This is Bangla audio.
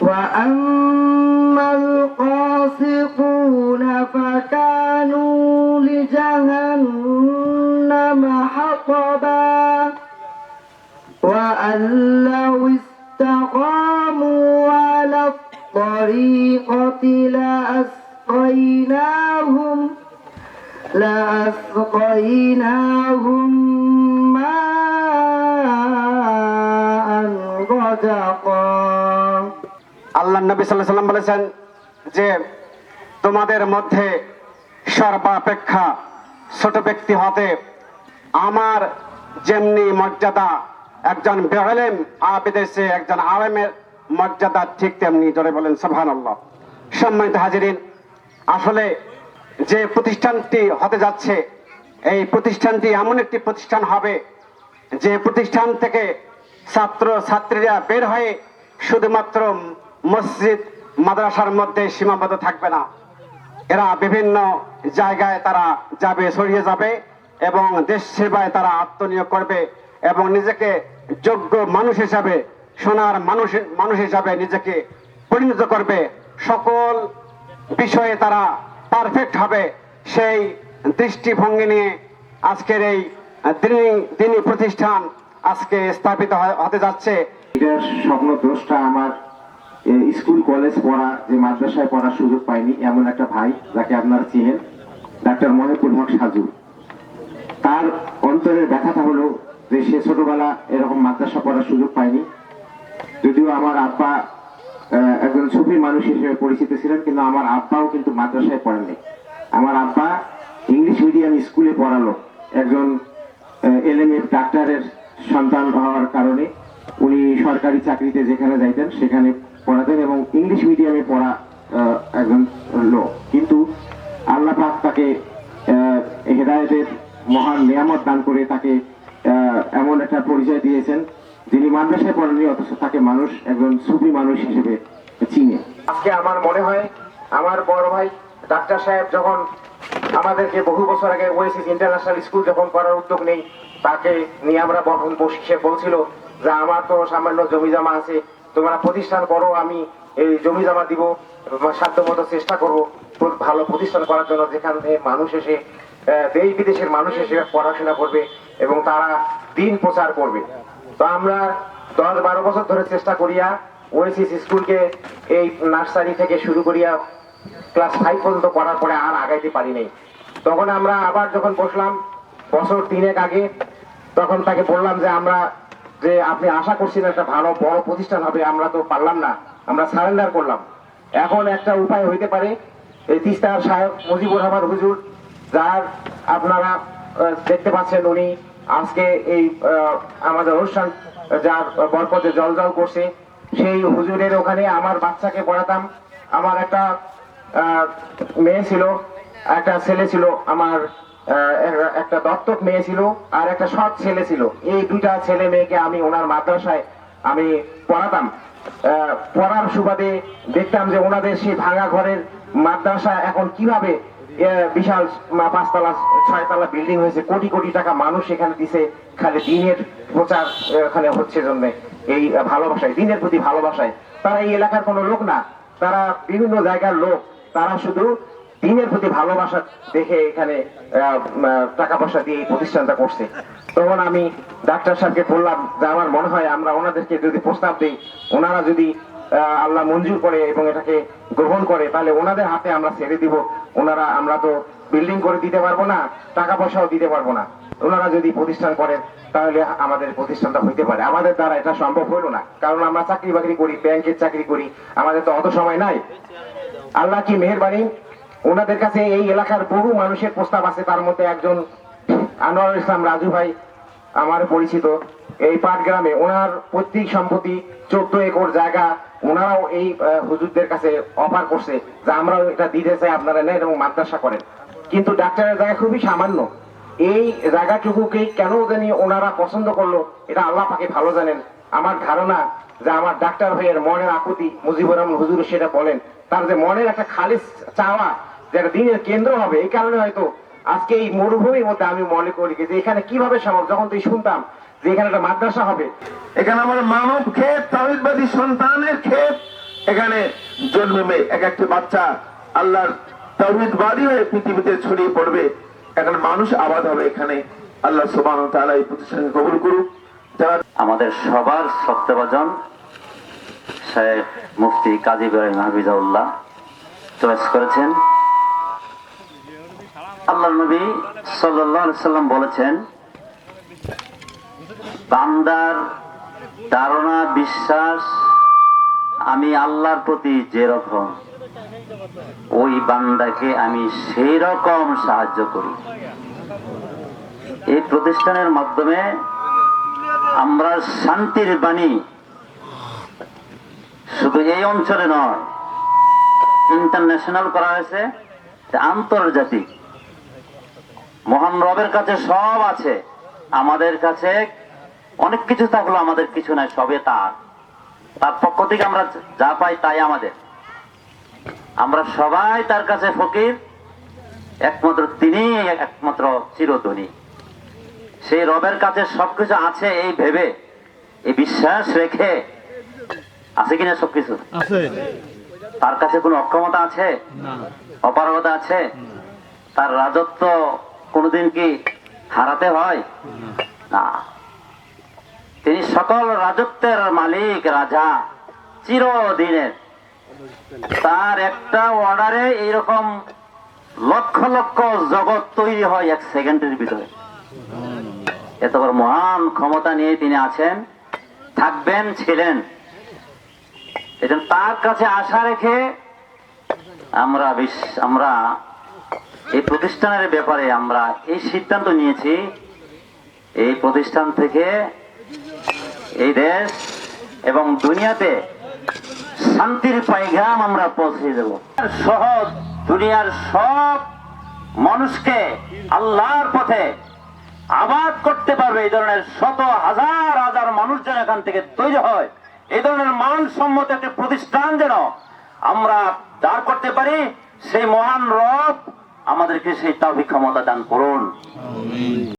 وأما القاسطون فكانوا لجهنم حطبا وأن لو استقاموا على الطريقة لأسقيناهم لأسقيناهم ماء غدقا আল্লাহ নবী সাল্লাহ সাল্লাম বলেছেন যে তোমাদের মধ্যে সর্বাপেক্ষা ছোট ব্যক্তি হতে আমার যেমনি মর্যাদা একজন বেহলেম আবেদের চেয়ে একজন আলেমের মর্যাদা ঠিক তেমনি ধরে বলেন সোহান আল্লাহ সম্মানিত হাজিরিন, আসলে যে প্রতিষ্ঠানটি হতে যাচ্ছে, এই প্রতিষ্ঠানটি এমন একটি প্রতিষ্ঠান হবে যে প্রতিষ্ঠান থেকে ছাত্র ছাত্রীরা বের হয়ে শুধুমাত্র মসজিদ, মাদ্রাসার মধ্যে সীমাবদ্ধ থাকবে না। এরা বিভিন্ন জায়গায় তারা যাবে, ছড়িয়ে যাবে এবং দেশ সেবায় তারা আত্মনিয়োগ করবে এবং নিজেকে যোগ্য মানুষ হিসাবে, সোনার মানুষ মানুষ হিসাবে নিজেকে পরিণত করবে। সকল বিষয়ে তারা পারফেক্ট হবে। সেই দৃষ্টিভঙ্গি নিয়ে আজকের এই দিনী প্রতিষ্ঠান আজকে স্থাপিত হতে যাচ্ছে। এটার স্বপ্ন দোষটা আমার স্কুল, কলেজ পড়া, যে মাদ্রাসায় পড়ার সুযোগ পাইনি, এমন একটা ভাই যাকে আপনারা চিনেন, ডাক্তার মহিপুর হক সাজু। তার অন্তরের ব্যথাটা হলো যে সে ছোটবেলা এরকম মাদ্রাসা পড়ার সুযোগ পায়নি। যদিও আমার আব্বা একজন সুফি মানুষ হিসেবে পরিচিত ছিলেন, কিন্তু আমার আব্বাও কিন্তু মাদ্রাসায় পড়েননি। আমার আব্বা ইংলিশ মিডিয়াম স্কুলে পড়ালো, একজন এলএমএফ ডাক্তারের সন্তান হওয়ার কারণে। উনি সরকারি চাকরিতে যেখানে যাইতেন, সেখানে পড়াতেন এবং ইংলিশ মিডিয়ামে পড়া একজন লোক। কিন্তু আল্লাহ পাক তাকে হেদায়েতের মহান নিয়ামত দান করে তাকে এমন একটা পরিচয় দিয়েছেন যিনি মাদ্রাসায় পড়েননি, অথচ তাকে মানুষ, একজন সুফি মানুষ হিসেবে চিনে। আজকে আমার মনে হয়, আমার বড় ভাই ডাক্তার সাহেব যখন আমাদেরকে বহু বছর আগে ওয়েসিস ইন্টারন্যাশনাল স্কুল যখন করার উদ্যোগ নেই, তাকে নিয়ে আমরা বসে। বলছিল যে, আমার তো সামান্য জমি জমা আছে তোমরা প্রতিষ্ঠান করো, আমি এই জমি জমা দিব সাধ্য মতো চেষ্টা করব ভালো প্রতিষ্ঠান করার জন্য যেখান থেকে মানুষ এসে দেশ বিদেশের মানুষ এসে পড়াশোনা করবে এবং তারা দিন প্রচার করবে। তো আমরা দশ বারো বছর ধরে চেষ্টা করিয়া ওয়েসিস স্কুলকে এই নার্সারি থেকে শুরু করিয়া ক্লাস ফাইভ পর্যন্ত করার পরে আর আগাইতে পারি নাই। তখন আমরা আবার যখন বসলাম, বছর তিনেক আগে, তখন তাকে বললাম যে আমরা যে আপনি আশা করছিলেন একটা ভালো, বড় প্রতিষ্ঠান হবে, আমরা তো পারলাম না। আমরা সারেন্ডার করলাম। এখন একটা উপায় হইতে পারে। এই তিস্তার সাহেব মুজিবুর রহমান হুজুর, যার আপনারা দেখতে পাচ্ছেন উনি আজকে এই আমাদের অনুষ্ঠান, যার বরপথে জল জল করছে, সেই হুজুরের ওখানে আমার বাচ্চাকে পড়াতাম। আমার একটা মেয়ে ছিল, একটা ছেলে ছিল আমার একটা- দত্তক মেয়ে ছিল আর একটা সৎ ছেলে ছিল। এই দুইটা ছেলে মেয়েকে আমি ওনার মাদ্রাসায় আমি পড়াতাম। পড়ার সুবাদে দেখতাম যে ওনাদের সেই ভাঙা ঘরের মাদ্রাসা এখন কীভাবে বিশাল পাঁচতলা, ছয়তলা বিল্ডিং হয়েছে, কোটি কোটি টাকা মানুষ এখানে দিছে। খালি দিনের প্রচার এখানে হচ্ছে জন্য এই ভালোবাসায়, দিনের প্রতি ভালোবাসায়। তারা এই এলাকার কোনো লোক না। তারা বিভিন্ন জায়গার লোক। তারা শুধু দিনের প্রতি ভালোবাসা দেখে এখানে টাকা পয়সা দিয়ে এই প্রতিষ্ঠানটা করছে। তখন আমি ডাক্তার সাহেবকে বললাম যে, আমার মনে হয় আমরা ওনাদেরকে যদি প্রস্তাব দিই, ওনারা যদি আল্লাহ মঞ্জুর করে এবং এটাকে গ্রহণ করে, তাহলে ওনাদের হাতে আমরা ছেড়ে দিব। ওনারা, আমরা তো বিল্ডিং করে দিতে পারব না টাকা পয়সাও দিতে পারব না। ওনারা যদি প্রতিষ্ঠান করেন, তাহলে আমাদের প্রতিষ্ঠানটা হইতে পারে। আমাদের দ্বারা এটা সম্ভব হলো না। কারণ আমরা চাকরি বাকরি করি, ব্যাংকের চাকরি করি, আমাদের তো অত সময় নাই। আল্লাহ কি মেহরবানি? ওনাদের কাছে এই এলাকার বহু মানুষের প্রস্তাব আছে। তার মধ্যে একজন আনোয়ার ইসলাম রাজু ভাই, আমার পরিচিত। এই পাটগ্রামে ওনার পৈতৃক সম্পত্তি চোদ্দ একর জায়গা ওনারাও এই হুজুরদের কাছে অফার করছে যে আমরাও এটা দিতে চাই, আপনারা নেন এবং মাদ্রাসা করেন। কিন্তু ডাক্তারের জায়গা খুবই সামান্য। এই জায়গাটুকুকে কেন জানি ওনারা পছন্দ করল, এটা আল্লাহ পাকে ভালো জানেন। আমার ধারণা যে আমার ডাক্তার ভাইয়ের মনের আকুতি মুজিবুর রহমান হুজুর সেটা বলেন। তার যে মনের একটা খালিস চাওয়া যে একটা দিনের কেন্দ্র হবে এই কারণে হয়তো আজকে এই মরুভূমির মধ্যে আমি মনে করি যে এখানে কীভাবে সম্ভব যখন তুই শুনতাম যে এখানে একটা মাদ্রাসা হবে। এখানে আমার মানব ক্ষেত তাহিদবাদী সন্তানের ক্ষেত। এখানে জন্মে এক একটি বাচ্চা আল্লাহর তৌহিদবাদী হয়ে পৃথিবীতে ছড়িয়ে পড়বে। এখানে মানুষ আবাদ হবে এখানে। আল্লাহ সুবাহ তাআলা এই প্রতিষ্ঠানকে কবুল করুক। যারা আমাদের সবার সত্যবাজন শেখ মুফতি কাজী ইব্রাহিম হাফিজাউল্লাহ চয়েস করেছেন। আল্লাহ নবী সাল্লাম বলেছেন, বান্দার ধারণা, বিশ্বাস আমি আল্লাহর প্রতি যেরকম, ওই বান্দাকে আমি সেই রকম সাহায্য করি। এই প্রতিষ্ঠানের মাধ্যমে আমরা শান্তির বাণী শুধু এই অঞ্চলে নয় ইন্টারন্যাশনাল করা হয়েছে, আন্তর্জাতিক। মহান রবের কাছে সব আছে। আমাদের কাছে অনেক কিছু থাকল আমাদের কিছু নাই সবে তার। তার পক্ষ থেকে আমরা যা পাই তাই আমাদের। আমরা সবাই তার কাছে ফকির একমাত্র তিনি একমাত্র চিরধনী। সেই রবের কাছে সবকিছু আছে এই ভেবে এই বিশ্বাস রেখে আছে কিনা সবকিছু? তার কাছে কোনো অক্ষমতা আছে? অপারগতা আছে? তার রাজত্ব কোনোদিন কি হারাতে হয়? না। তিনি সকল রাজত্বের মালিক, রাজা, চিরদিনের। তার একটা অর্ডারে এইরকম লক্ষ লক্ষ জগৎ তৈরি হয় এক সেকেন্ডের ভিতরে। এত বড় মহান ক্ষমতা নিয়ে তিনি আছেন, থাকবেন, ছিলেন। এজন্য তার কাছে আশা রেখে আমরা আমরা এই প্রতিষ্ঠানের ব্যাপারে আমরা এই সিদ্ধান্ত নিয়েছি। এই প্রতিষ্ঠান থেকে এই দেশ এবং দুনিয়াতে শান্তির পাইগাম আমরা পৌঁছে দেব। সহ দুনিয়ার সব মানুষকে আল্লাহর পথে আবাদ করতে পারবে। এই ধরনের শত হাজার হাজার মানুষ যেন এখান থেকে তৈরি হয়, এই ধরনের মানসম্মত একটি প্রতিষ্ঠান যেন আমরা দাঁড় করতে পারি, সেই মহান রব আমাদেরকে সেই তাবি ক্ষমতা দান করুন।